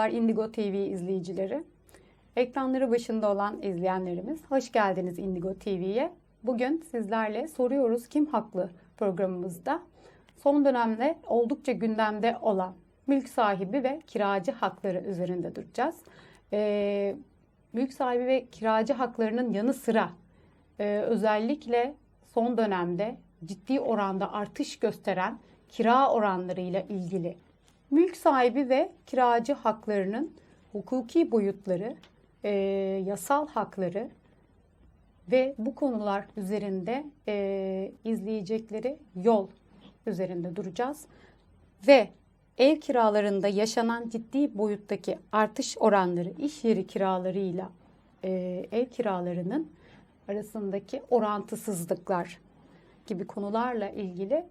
Merhabalar Indigo TV izleyicileri. Ekranları başında olan izleyenlerimiz, hoş geldiniz Indigo TV'ye. Bugün sizlerle Soruyoruz Kim Haklı programımızda son dönemde oldukça gündemde olan mülk sahibi ve kiracı hakları üzerinde duracağız. Ee, mülk sahibi ve kiracı haklarının yanı sıra e, özellikle son dönemde ciddi oranda artış gösteren kira oranlarıyla ilgili mülk sahibi ve kiracı haklarının hukuki boyutları, e, yasal hakları ve bu konular üzerinde e, izleyecekleri yol üzerinde duracağız. Ve ev kiralarında yaşanan ciddi boyuttaki artış oranları, iş yeri kiralarıyla e, ev kiralarının arasındaki orantısızlıklar gibi konularla ilgili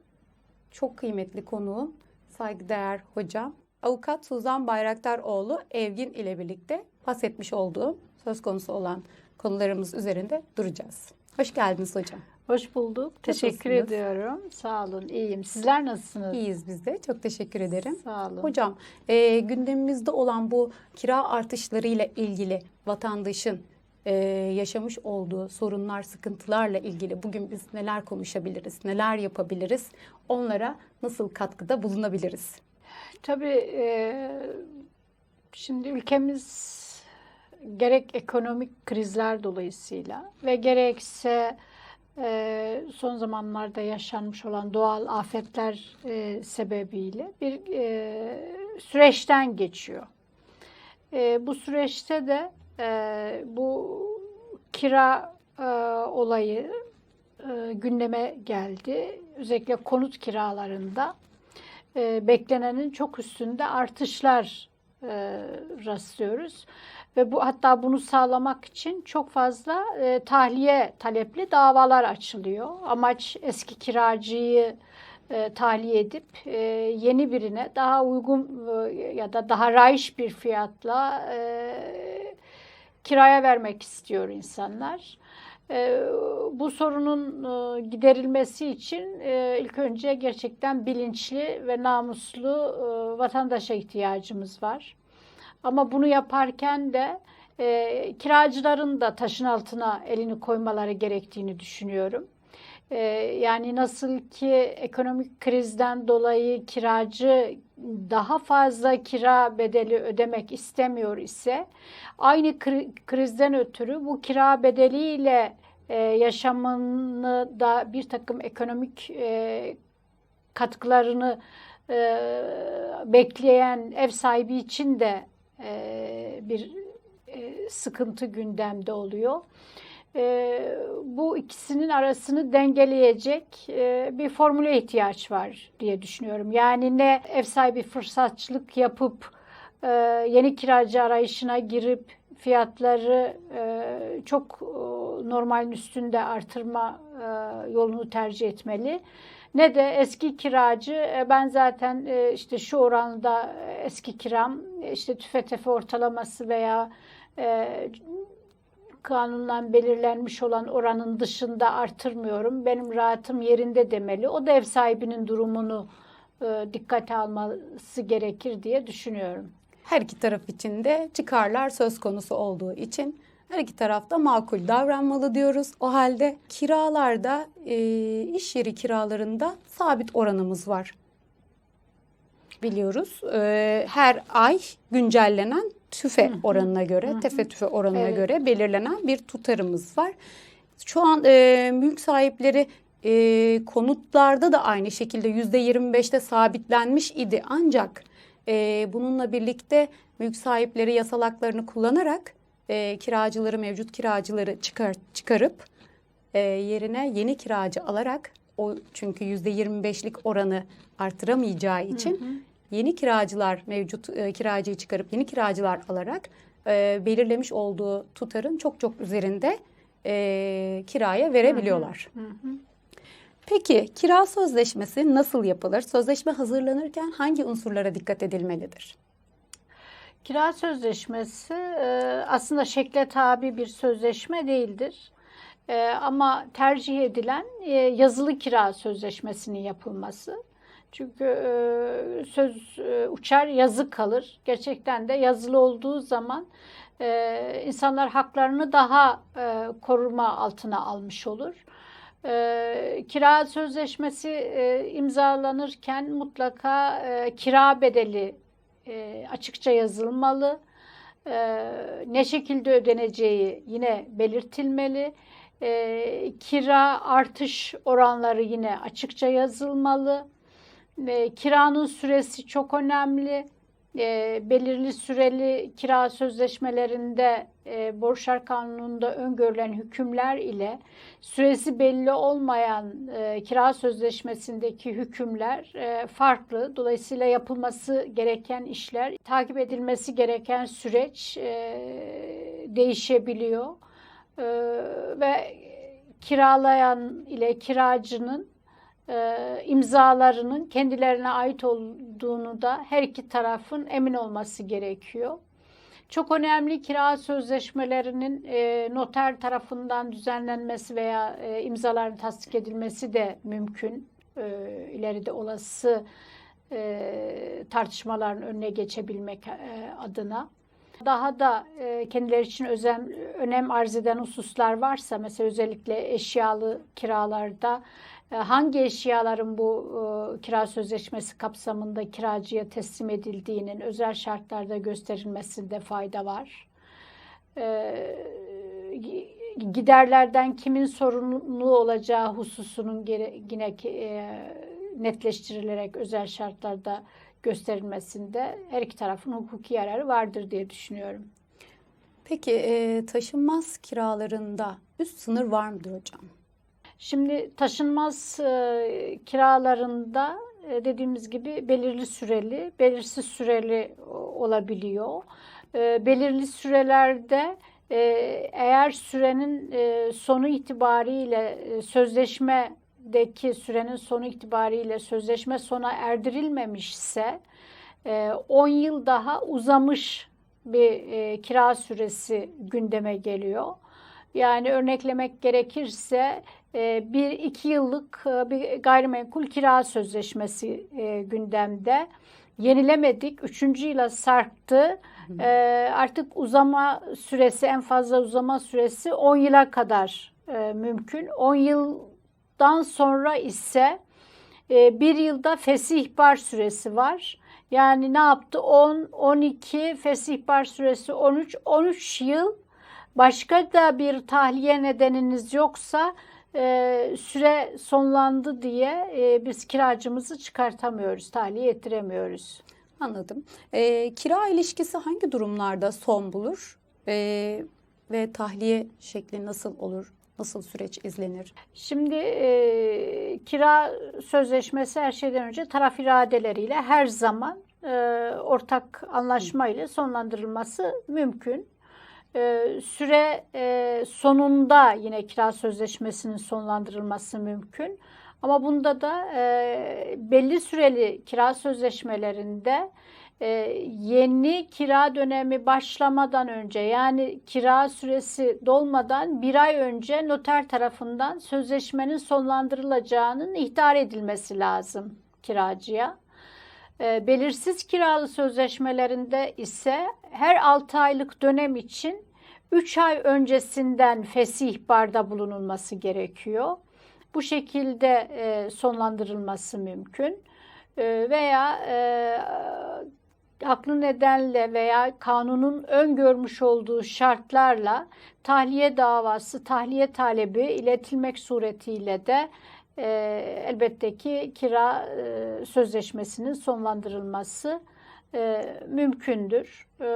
çok kıymetli konuğum saygıdeğer hocam avukat Suzan Bayraktaroğlu Evgin ile birlikte bahsetmiş olduğum söz konusu olan konularımız üzerinde duracağız. Hoş geldiniz hocam. Hoş bulduk. Teşekkür Nasılsınız? ediyorum. Sağ olun. İyiyim. Sizler nasılsınız? İyiyiz biz de. Çok teşekkür ederim. Sağ olun. Hocam, e, gündemimizde olan bu kira artışlarıyla ilgili vatandaşın e, yaşamış olduğu sorunlar, sıkıntılarla ilgili bugün biz neler konuşabiliriz, neler yapabiliriz, onlara nasıl katkıda bulunabiliriz? Tabii e, şimdi ülkemiz gerek ekonomik krizler dolayısıyla ve gerekse e, son zamanlarda yaşanmış olan doğal afetler e, sebebiyle bir e, süreçten geçiyor. E, bu süreçte de e, bu kira e, olayı e, gündeme geldi. Özellikle konut kiralarında e, beklenenin çok üstünde artışlar e, rastlıyoruz. Ve bu hatta bunu sağlamak için çok fazla e, tahliye talepli davalar açılıyor. Amaç eski kiracıyı e, tahliye edip e, yeni birine daha uygun e, ya da daha raiş bir fiyatla e, kiraya vermek istiyor insanlar. E, bu sorunun e, giderilmesi için e, ilk önce gerçekten bilinçli ve namuslu e, vatandaşa ihtiyacımız var. Ama bunu yaparken de kiracıların da taşın altına elini koymaları gerektiğini düşünüyorum. E, yani nasıl ki ekonomik krizden dolayı kiracı daha fazla kira bedeli ödemek istemiyor ise aynı kri- krizden ötürü bu kira bedeliyle e, yaşamını da bir takım ekonomik e, katkılarını e, bekleyen ev sahibi için de e, bir e, sıkıntı gündemde oluyor. E, bu ikisinin arasını dengeleyecek e, bir formüle ihtiyaç var diye düşünüyorum. Yani ne ev sahibi fırsatçılık yapıp e, yeni kiracı arayışına girip fiyatları e, çok e, normalin üstünde artırma e, yolunu tercih etmeli. Ne de eski kiracı e, ben zaten e, işte şu oranda eski kiram e, işte tüfetefe ortalaması veya e, kanunla belirlenmiş olan oranın dışında artırmıyorum. Benim rahatım yerinde demeli. O da ev sahibinin durumunu e, dikkate alması gerekir diye düşünüyorum. Her iki taraf için de çıkarlar söz konusu olduğu için her iki tarafta makul davranmalı diyoruz. O halde kiralarda, e, iş yeri kiralarında sabit oranımız var. Biliyoruz. E, her ay güncellenen tüfe oranına göre, tefe tüfe oranına Evet. göre belirlenen bir tutarımız var. Şu an e, mülk sahipleri e, konutlarda da aynı şekilde %25'te sabitlenmiş idi. Ancak e, bununla birlikte mülk sahipleri yasal haklarını kullanarak e, kiracıları, mevcut kiracıları çıkar, çıkarıp e, yerine yeni kiracı alarak o çünkü %25'lik oranı artıramayacağı için yeni kiracılar mevcut e, kiracıyı çıkarıp yeni kiracılar alarak e, belirlemiş olduğu tutarın çok çok üzerinde e, kiraya verebiliyorlar. Peki kira sözleşmesi nasıl yapılır? Sözleşme hazırlanırken hangi unsurlara dikkat edilmelidir? Kira sözleşmesi e, aslında şekle tabi bir sözleşme değildir. E, ama tercih edilen e, yazılı kira sözleşmesinin yapılması. Çünkü e, söz e, uçar yazı kalır. Gerçekten de yazılı olduğu zaman e, insanlar haklarını daha e, koruma altına almış olur. E, kira sözleşmesi e, imzalanırken mutlaka e, kira bedeli e, açıkça yazılmalı. E, ne şekilde ödeneceği yine belirtilmeli. E, kira artış oranları yine açıkça yazılmalı. E, kiranın süresi çok önemli. E, belirli süreli kira sözleşmelerinde e, Borçlar Kanunu'nda öngörülen hükümler ile süresi belli olmayan e, kira sözleşmesindeki hükümler e, farklı. Dolayısıyla yapılması gereken işler, takip edilmesi gereken süreç e, değişebiliyor. E, ve kiralayan ile kiracının e, imzalarının kendilerine ait olduğunu da her iki tarafın emin olması gerekiyor. Çok önemli kira sözleşmelerinin e, noter tarafından düzenlenmesi veya e, imzaların tasdik edilmesi de mümkün. E, ileride olası e, tartışmaların önüne geçebilmek e, adına. Daha da e, kendileri için özen, önem arz eden hususlar varsa mesela özellikle eşyalı kiralarda e, hangi eşyaların bu e, kira sözleşmesi kapsamında kiracıya teslim edildiğinin özel şartlarda gösterilmesinde fayda var. Giderlerden kimin sorumlu olacağı hususunun yine netleştirilerek özel şartlarda gösterilmesinde her iki tarafın hukuki yararı vardır diye düşünüyorum. Peki e, taşınmaz kiralarında üst sınır var mıdır hocam? Şimdi taşınmaz e, kiralarında e, dediğimiz gibi belirli süreli, belirsiz süreli olabiliyor. E, belirli sürelerde e, eğer sürenin e, sonu itibariyle e, sözleşmedeki sürenin sonu itibariyle sözleşme sona erdirilmemişse e, 10 yıl daha uzamış bir e, kira süresi gündeme geliyor. Yani örneklemek gerekirse e, bir iki yıllık e, bir gayrimenkul kira sözleşmesi e, gündemde. Yenilemedik. Üçüncü yıla sarktı. Artık uzama süresi en fazla uzama süresi 10 yıla kadar mümkün. 10 yıldan sonra ise bir yılda fesih ihbar süresi var. Yani ne yaptı? 10, 12, fesih ihbar süresi 13, 13 yıl başka da bir tahliye nedeniniz yoksa e, süre sonlandı diye e, biz kiracımızı çıkartamıyoruz, tahliye ettiremiyoruz. Anladım. E, kira ilişkisi hangi durumlarda son bulur e, ve tahliye şekli nasıl olur? Nasıl süreç izlenir? Şimdi e, kira sözleşmesi her şeyden önce taraf iradeleriyle her zaman e, ortak anlaşma ile sonlandırılması mümkün. Ee, süre e, sonunda yine kira sözleşmesinin sonlandırılması mümkün. Ama bunda da e, belli süreli kira sözleşmelerinde e, yeni kira dönemi başlamadan önce yani kira süresi dolmadan bir ay önce noter tarafından sözleşmenin sonlandırılacağının ihtar edilmesi lazım kiracıya. E, belirsiz kiralı sözleşmelerinde ise her 6 aylık dönem için 3 ay öncesinden fesih ihbarda bulunulması gerekiyor. Bu şekilde e, sonlandırılması mümkün. E, veya e, haklı nedenle veya kanunun öngörmüş olduğu şartlarla tahliye davası, tahliye talebi iletilmek suretiyle de e, elbette ki kira e, sözleşmesinin sonlandırılması e, mümkündür. E,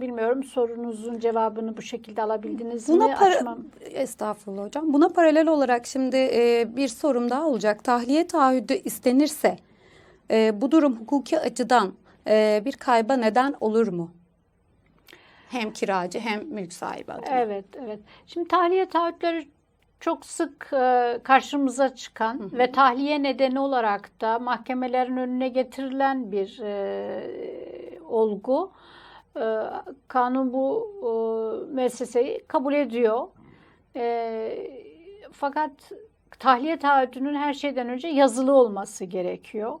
bilmiyorum sorunuzun cevabını bu şekilde alabildiniz Buna mi? para- Açmam. Estağfurullah hocam. Buna paralel olarak şimdi e, bir sorum daha olacak. Tahliye taahhüdü istenirse e, bu durum hukuki açıdan e, bir kayba neden olur mu? Hem kiracı hem mülk sahibi adına. Evet, evet. Şimdi tahliye taahhütleri çok sık e, karşımıza çıkan ve tahliye nedeni olarak da mahkemelerin önüne getirilen bir e, olgu. E, kanun bu e, müesseseyi kabul ediyor. E, fakat tahliye taahhüdünün her şeyden önce yazılı olması gerekiyor.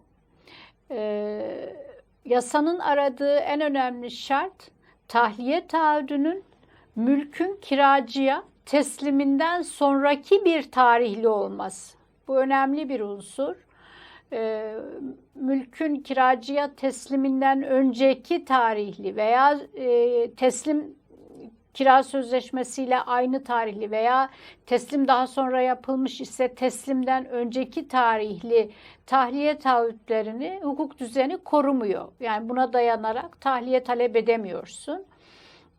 Ee, yasanın aradığı en önemli şart tahliye taahhüdünün mülkün kiracıya tesliminden sonraki bir tarihli olması. Bu önemli bir unsur. Ee, mülkün kiracıya tesliminden önceki tarihli veya e, teslim kira sözleşmesiyle aynı tarihli veya teslim daha sonra yapılmış ise teslimden önceki tarihli tahliye taahhütlerini hukuk düzeni korumuyor. Yani buna dayanarak tahliye talep edemiyorsun.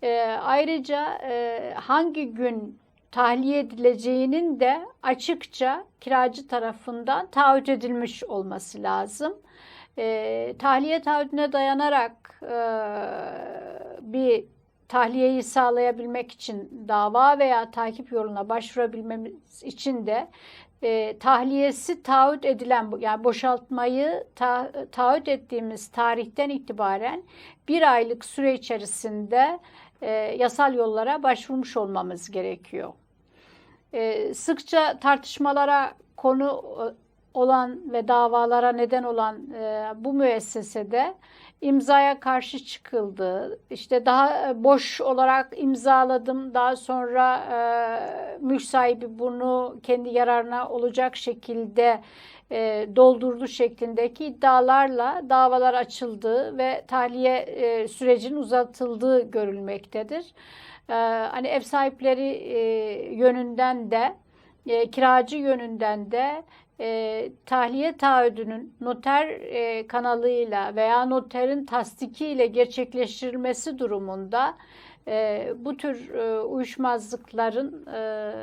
Ee, ayrıca e, hangi gün tahliye edileceğinin de açıkça kiracı tarafından taahhüt edilmiş olması lazım. E, tahliye taahhüdüne dayanarak e, bir tahliyeyi sağlayabilmek için dava veya takip yoluna başvurabilmemiz için de e, tahliyesi taahhüt edilen yani boşaltmayı ta, taahhüt ettiğimiz tarihten itibaren bir aylık süre içerisinde e, yasal yollara başvurmuş olmamız gerekiyor. E, sıkça tartışmalara konu olan ve davalara neden olan e, bu müessesede imzaya karşı çıkıldı. İşte daha boş olarak imzaladım. Daha sonra e, mülk sahibi bunu kendi yararına olacak şekilde e, doldurdu şeklindeki iddialarla davalar açıldı ve tahliye e, sürecinin uzatıldığı görülmektedir. E, hani ev sahipleri e, yönünden de e, kiracı yönünden de e, tahliye taahhüdünün noter e, kanalıyla veya noterin tasdikiyle gerçekleştirilmesi durumunda e, bu tür e, uyuşmazlıkların e,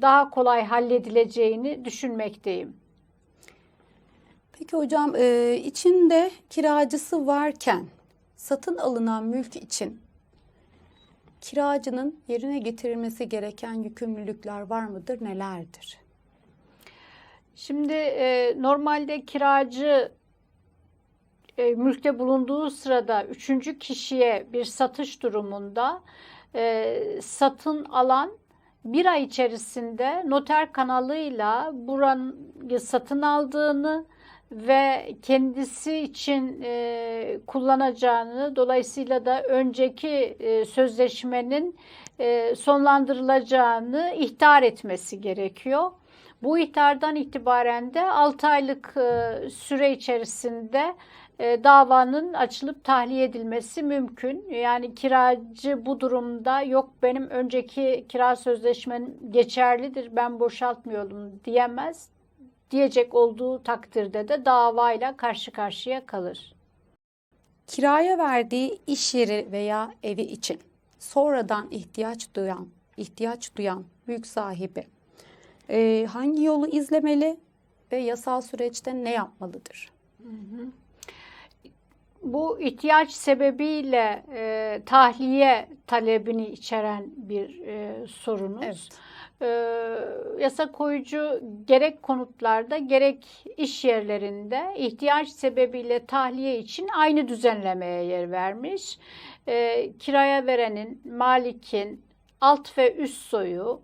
daha kolay halledileceğini düşünmekteyim. Peki hocam e, içinde kiracısı varken satın alınan mülk için kiracının yerine getirilmesi gereken yükümlülükler var mıdır, nelerdir? Şimdi e, normalde kiracı e, mülkte bulunduğu sırada üçüncü kişiye bir satış durumunda e, satın alan bir ay içerisinde noter kanalıyla buranı satın aldığını ve kendisi için e, kullanacağını dolayısıyla da önceki e, sözleşmenin e, sonlandırılacağını ihtar etmesi gerekiyor. Bu ihtardan itibaren de 6 aylık e, süre içerisinde e, davanın açılıp tahliye edilmesi mümkün. Yani kiracı bu durumda yok benim önceki kira sözleşmem geçerlidir ben boşaltmıyorum diyemez. Diyecek olduğu takdirde de davayla karşı karşıya kalır. Kiraya verdiği iş yeri veya evi için sonradan ihtiyaç duyan, ihtiyaç duyan mülk sahibi e, hangi yolu izlemeli ve yasal süreçte ne yapmalıdır? Bu ihtiyaç sebebiyle e, tahliye talebini içeren bir e, sorunuz. Evet. E, yasa koyucu gerek konutlarda gerek iş yerlerinde ihtiyaç sebebiyle tahliye için aynı düzenlemeye yer vermiş. E, kiraya verenin, malikin alt ve üst soyu,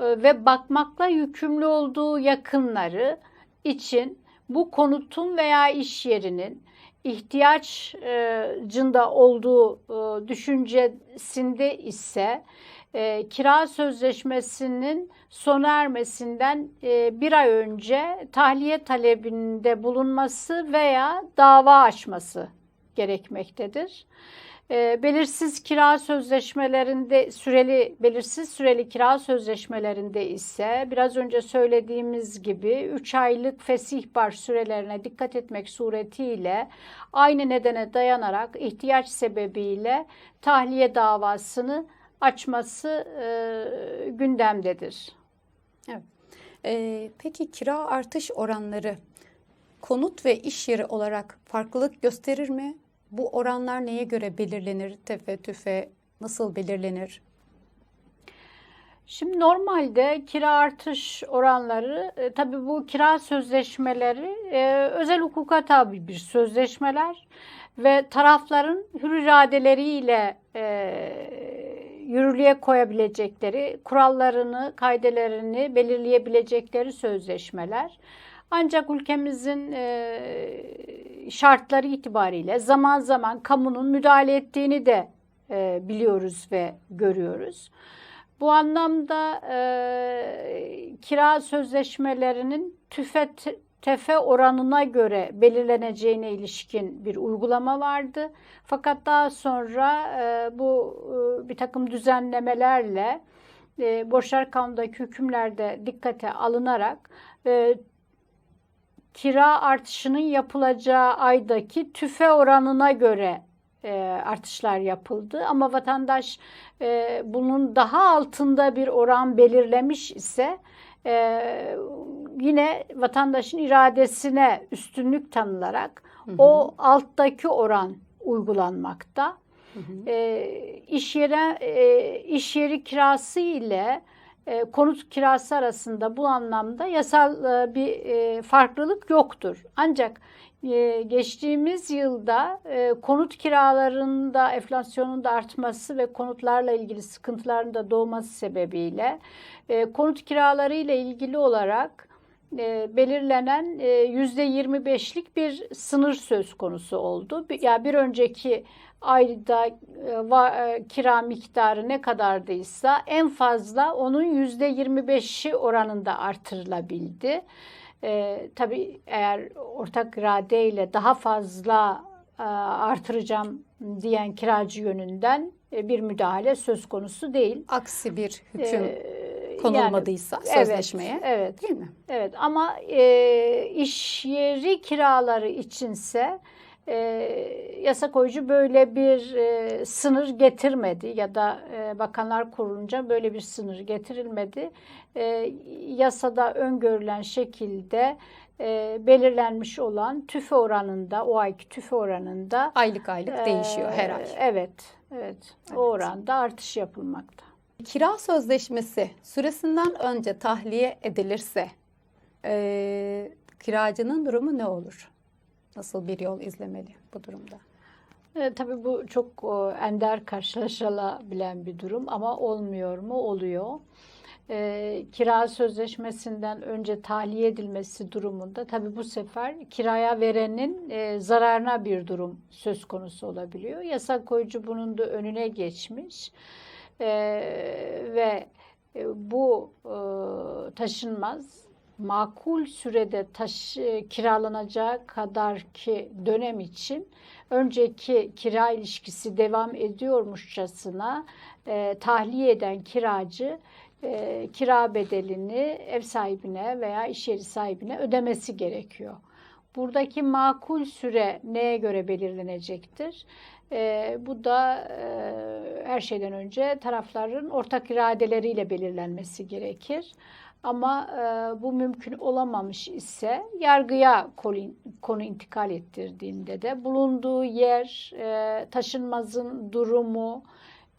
ve bakmakla yükümlü olduğu yakınları için bu konutun veya iş yerinin ihtiyacında olduğu e, düşüncesinde ise e, kira sözleşmesinin sona ermesinden bir ay önce tahliye talebinde bulunması veya dava açması gerekmektedir. E, belirsiz kira sözleşmelerinde süreli belirsiz süreli kira sözleşmelerinde ise biraz önce söylediğimiz gibi 3 aylık fesih bar sürelerine dikkat etmek suretiyle aynı nedene dayanarak ihtiyaç sebebiyle tahliye davasını açması e, gündemdedir. Evet. E, peki kira artış oranları konut ve iş yeri olarak farklılık gösterir mi? Bu oranlar neye göre belirlenir? Tefe tüfe nasıl belirlenir? Şimdi normalde kira artış oranları e, tabii bu kira sözleşmeleri e, özel hukuka tabi bir sözleşmeler ve tarafların hür iradeleriyle e, yürürlüğe koyabilecekleri, kurallarını, kaidelerini belirleyebilecekleri sözleşmeler. Ancak ülkemizin e, şartları itibariyle zaman zaman kamunun müdahale ettiğini de e, biliyoruz ve görüyoruz. Bu anlamda e, kira sözleşmelerinin tüfe tefe oranına göre belirleneceğine ilişkin bir uygulama vardı. Fakat daha sonra e, bu e, bir takım düzenlemelerle e, borçlar kanundaki hükümlerde dikkate alınarak e, kira artışının yapılacağı aydaki tüfe oranına göre e, artışlar yapıldı. Ama vatandaş e, bunun daha altında bir oran belirlemiş ise e, yine vatandaşın iradesine üstünlük tanılarak Hı hı. o alttaki oran uygulanmakta. Hı hı. E, iş yere e, iş yeri kirası ile e, konut kirası arasında bu anlamda yasal e, bir e, farklılık yoktur. Ancak geçtiğimiz yılda konut kiralarında enflasyonun da artması ve konutlarla ilgili sıkıntıların da doğması sebebiyle konut kiraları ile ilgili olarak belirlenen yüzde 25'lik bir sınır söz konusu oldu. Ya bir önceki ayda e, e, kira miktarı ne kadardıysa en fazla onun yüzde 25'i oranında artırılabildi. E, tabii eğer ortak iradeyle daha fazla e, artıracağım diyen kiracı yönünden e, bir müdahale söz konusu değil. Aksi bir hüküm E, konulmadıysa yani, sözleşmeye Evet, evet. değil mi? Evet ama e, iş yeri kiraları içinse e, yasa koyucu böyle bir e, sınır getirmedi ya da e, Bakanlar Kurulu'nca böyle bir sınır getirilmedi. E, yasada öngörülen şekilde e, belirlenmiş olan tüfe oranında, o ayki tüfe oranında Aylık aylık değişiyor her e, ay. Evet, evet. Evet. O oranda artış yapılmakta. Kira sözleşmesi süresinden önce tahliye edilirse eee, kiracının durumu ne olur? Nasıl bir yol izlemeli bu durumda? E, tabii bu çok e, ender karşılaşılabilen bir durum ama olmuyor mu? Oluyor. E, kira sözleşmesinden önce tahliye edilmesi durumunda tabii bu sefer kiraya verenin e, zararına bir durum söz konusu olabiliyor. Yasa koyucu bunun da önüne geçmiş E, ve e, bu e, taşınmaz makul sürede taş, e, kiralanacağı kadar ki dönem için önceki kira ilişkisi devam ediyormuşçasına e, tahliye eden kiracı e, kira bedelini ev sahibine veya iş yeri sahibine ödemesi gerekiyor. Buradaki makul süre neye göre belirlenecektir? E, bu da e, her şeyden önce tarafların ortak iradeleriyle belirlenmesi gerekir. Ama e, bu mümkün olamamış ise yargıya konu, intikal ettirdiğinde de bulunduğu yer, e, taşınmazın durumu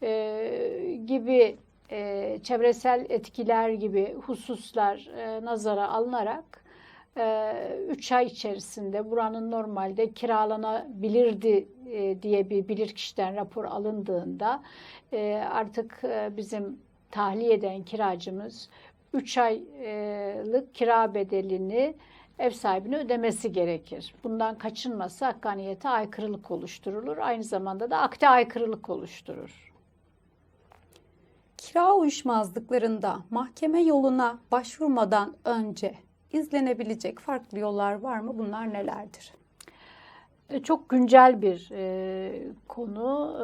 e, gibi e, çevresel etkiler gibi hususlar e, nazara alınarak 3 ay içerisinde buranın normalde kiralanabilirdi e, diye bir bilirkişiden rapor alındığında e, artık e, bizim tahliye eden kiracımız 3 aylık kira bedelini ev sahibine ödemesi gerekir. Bundan kaçınması hakkaniyete aykırılık oluşturulur. Aynı zamanda da akte aykırılık oluşturur. Kira uyuşmazlıklarında mahkeme yoluna başvurmadan önce izlenebilecek farklı yollar var mı? Bunlar nelerdir? E, Çok güncel bir e, konu.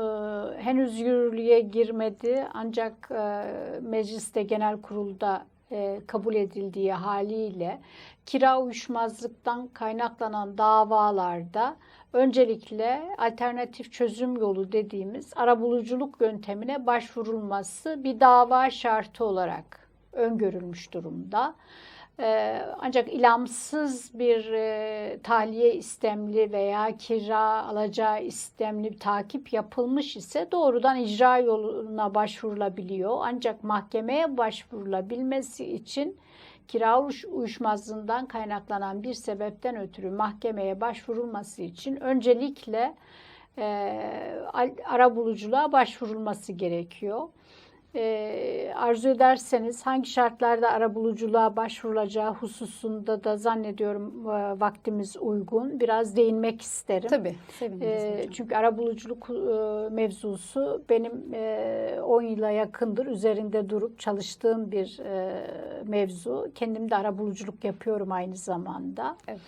E, henüz yürürlüğe girmedi ancak e, mecliste genel kurulda e, kabul edildiği haliyle kira uyuşmazlıktan kaynaklanan davalarda öncelikle alternatif çözüm yolu dediğimiz arabuluculuk yöntemine başvurulması bir dava şartı olarak öngörülmüş durumda. Ee, ancak ilamsız bir e, tahliye istemli veya kira alacağı istemli bir takip yapılmış ise doğrudan icra yoluna başvurulabiliyor. Ancak mahkemeye başvurulabilmesi için kira uyuş- uyuşmazlığından kaynaklanan bir sebepten ötürü mahkemeye başvurulması için öncelikle e, ara buluculuğa başvurulması gerekiyor. E, arzu ederseniz hangi şartlarda ara buluculuğa başvurulacağı hususunda da zannediyorum e, vaktimiz uygun. Biraz değinmek isterim. Tabii, E, çünkü arabuluculuk e, mevzusu benim e, 10 yıla yakındır üzerinde durup çalıştığım bir e, mevzu. Kendim de arabuluculuk yapıyorum aynı zamanda. Evet.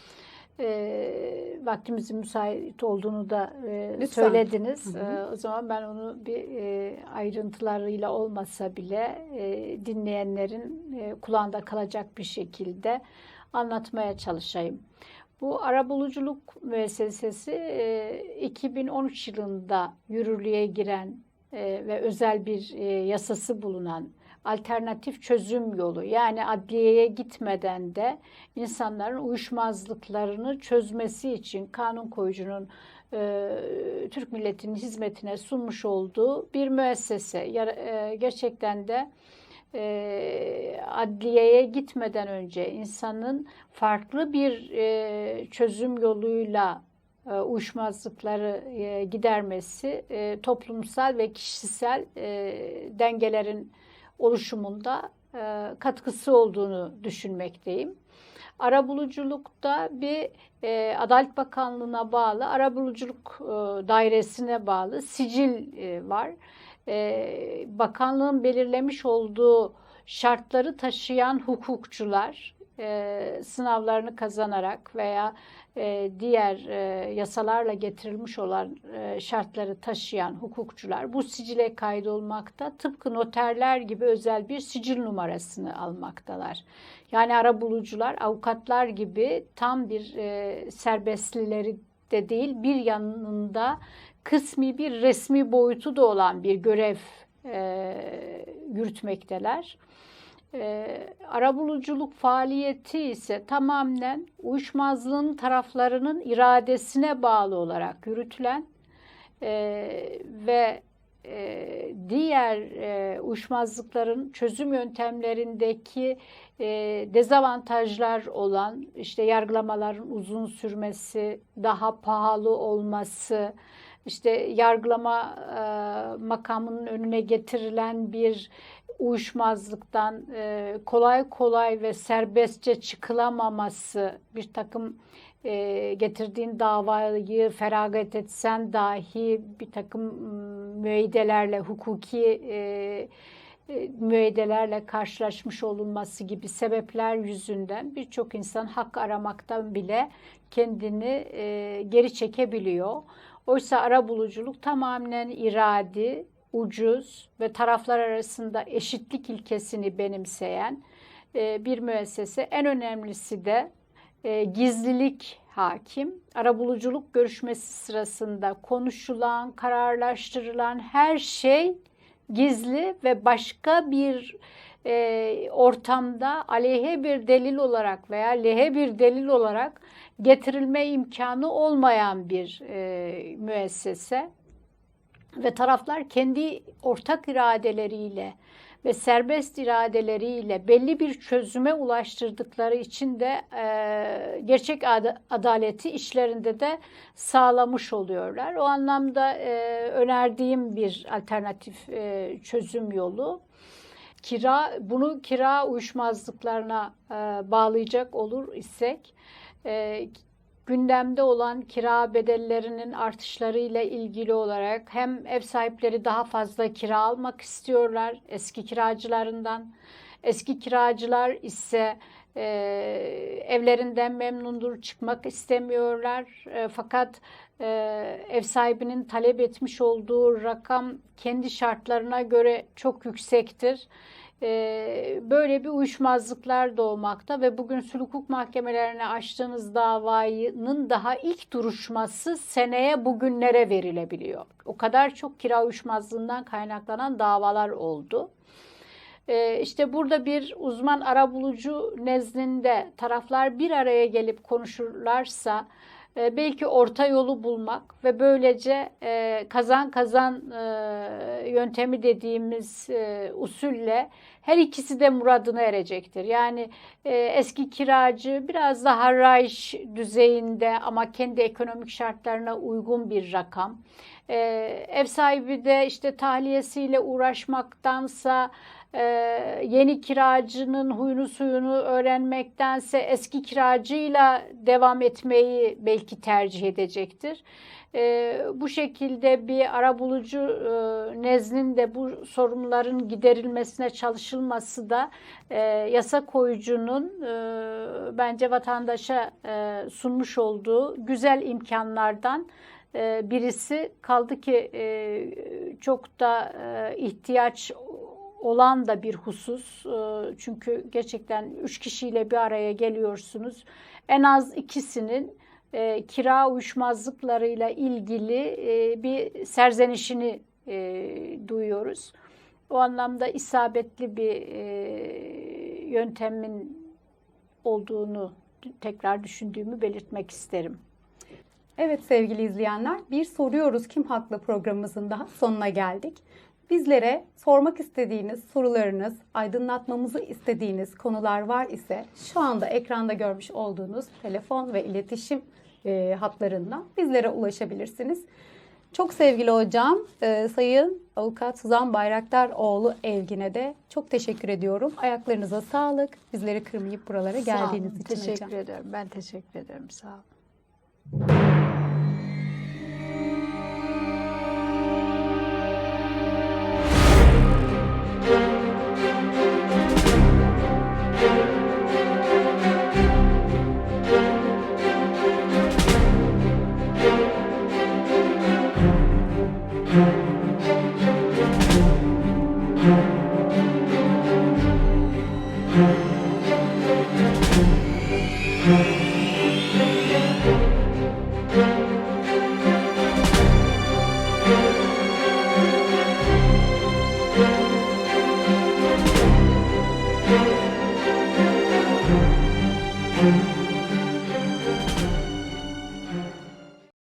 E, vaktimizin müsait olduğunu da e, Lütfen. söylediniz. Hı hı. E, o zaman ben onu bir e, ayrıntılarıyla olmasa bile e, dinleyenlerin e, kulağında kalacak bir şekilde anlatmaya çalışayım. Bu arabuluculuk müessesesi e, 2013 yılında yürürlüğe giren e, ve özel bir e, yasası bulunan alternatif çözüm yolu. Yani adliyeye gitmeden de insanların uyuşmazlıklarını çözmesi için kanun koyucunun e, Türk milletinin hizmetine sunmuş olduğu bir müessese. Ya- e, gerçekten de e, adliyeye gitmeden önce insanın farklı bir e, çözüm yoluyla e, uyuşmazlıkları e, gidermesi e, toplumsal ve kişisel dengelerin oluşumunda e, katkısı olduğunu düşünmekteyim. Arabuluculukta bir e, Adalet Bakanlığı'na bağlı, arabuluculuk e, dairesine bağlı sicil e, var. E, bakanlığın belirlemiş olduğu şartları taşıyan hukukçular e, sınavlarını kazanarak veya e, diğer e, yasalarla getirilmiş olan e, şartları taşıyan hukukçular bu sicile kaydolmakta tıpkı noterler gibi özel bir sicil numarasını almaktalar. Yani arabulucular avukatlar gibi tam bir e, serbestlileri de değil bir yanında kısmi bir resmi boyutu da olan bir görev e, yürütmekteler. E, arabuluculuk faaliyeti ise tamamen uyuşmazlığın taraflarının iradesine bağlı olarak yürütülen e, ve e, diğer e, uyuşmazlıkların çözüm yöntemlerindeki e, dezavantajlar olan işte yargılamaların uzun sürmesi, daha pahalı olması, işte yargılama e, makamının önüne getirilen bir uyuşmazlıktan e, kolay kolay ve serbestçe çıkılamaması, bir takım e, getirdiğin davayı feragat etsen dahi bir takım m, müeyyidelerle, hukuki e, e, müeyyidelerle karşılaşmış olunması gibi sebepler yüzünden birçok insan hak aramaktan bile kendini e, geri çekebiliyor. Oysa arabuluculuk tamamen iradi, ucuz ve taraflar arasında eşitlik ilkesini benimseyen e, bir müessese. En önemlisi de e, gizlilik hakim. Arabuluculuk görüşmesi sırasında konuşulan, kararlaştırılan her şey gizli ve başka bir e, ortamda aleyhe bir delil olarak veya lehe bir delil olarak getirilme imkanı olmayan bir e, müessese ve taraflar kendi ortak iradeleriyle ve serbest iradeleriyle belli bir çözüme ulaştırdıkları için de e, gerçek ad- adaleti işlerinde de sağlamış oluyorlar. O anlamda e, önerdiğim bir alternatif e, çözüm yolu. Kira bunu kira uyuşmazlıklarına e, bağlayacak olur isek e, gündemde olan kira bedellerinin artışlarıyla ilgili olarak hem ev sahipleri daha fazla kira almak istiyorlar eski kiracılarından. Eski kiracılar ise e, evlerinden memnundur çıkmak istemiyorlar. E, fakat e, ev sahibinin talep etmiş olduğu rakam kendi şartlarına göre çok yüksektir. E, böyle bir uyuşmazlıklar doğmakta ve bugün sulh hukuk mahkemelerine açtığınız davanın daha ilk duruşması seneye bugünlere verilebiliyor. O kadar çok kira uyuşmazlığından kaynaklanan davalar oldu. Ee, işte burada bir uzman arabulucu nezdinde taraflar bir araya gelip konuşurlarsa e, belki orta yolu bulmak ve böylece e, kazan kazan e, yöntemi dediğimiz e, usulle her ikisi de muradına erecektir. Yani e, eski kiracı biraz daha rayş düzeyinde ama kendi ekonomik şartlarına uygun bir rakam. Ev sahibi de işte tahliyesiyle uğraşmaktansa e, yeni kiracının huyunu suyunu öğrenmektense eski kiracıyla devam etmeyi belki tercih edecektir. E, bu şekilde bir arabulucu e, nezdinde bu sorunların giderilmesine çalışılması da e, yasa koyucunun e, bence vatandaşa e, sunmuş olduğu güzel imkanlardan e, birisi kaldı ki e, çok da e, ihtiyaç olan da bir husus. E, Çünkü gerçekten üç kişiyle bir araya geliyorsunuz. En az ikisinin e, kira uyuşmazlıklarıyla ilgili e, bir serzenişini e, duyuyoruz. O anlamda isabetli bir yöntemin olduğunu tekrar düşündüğümü belirtmek isterim. Evet sevgili izleyenler, bir Soruyoruz Kim Haklı programımızın daha sonuna geldik. Bizlere sormak istediğiniz sorularınız, aydınlatmamızı istediğiniz konular var ise şu anda ekranda görmüş olduğunuz telefon ve iletişim e, hatlarından bizlere ulaşabilirsiniz. Çok sevgili hocam, e, Sayın Avukat Suzan Bayraktaroğlu Evgin'e de çok teşekkür ediyorum. Ayaklarınıza sağlık. Bizleri kırmayıp buralara geldiğiniz için Teşekkür hocam. ederim. Ben teşekkür ederim. Sağ olun.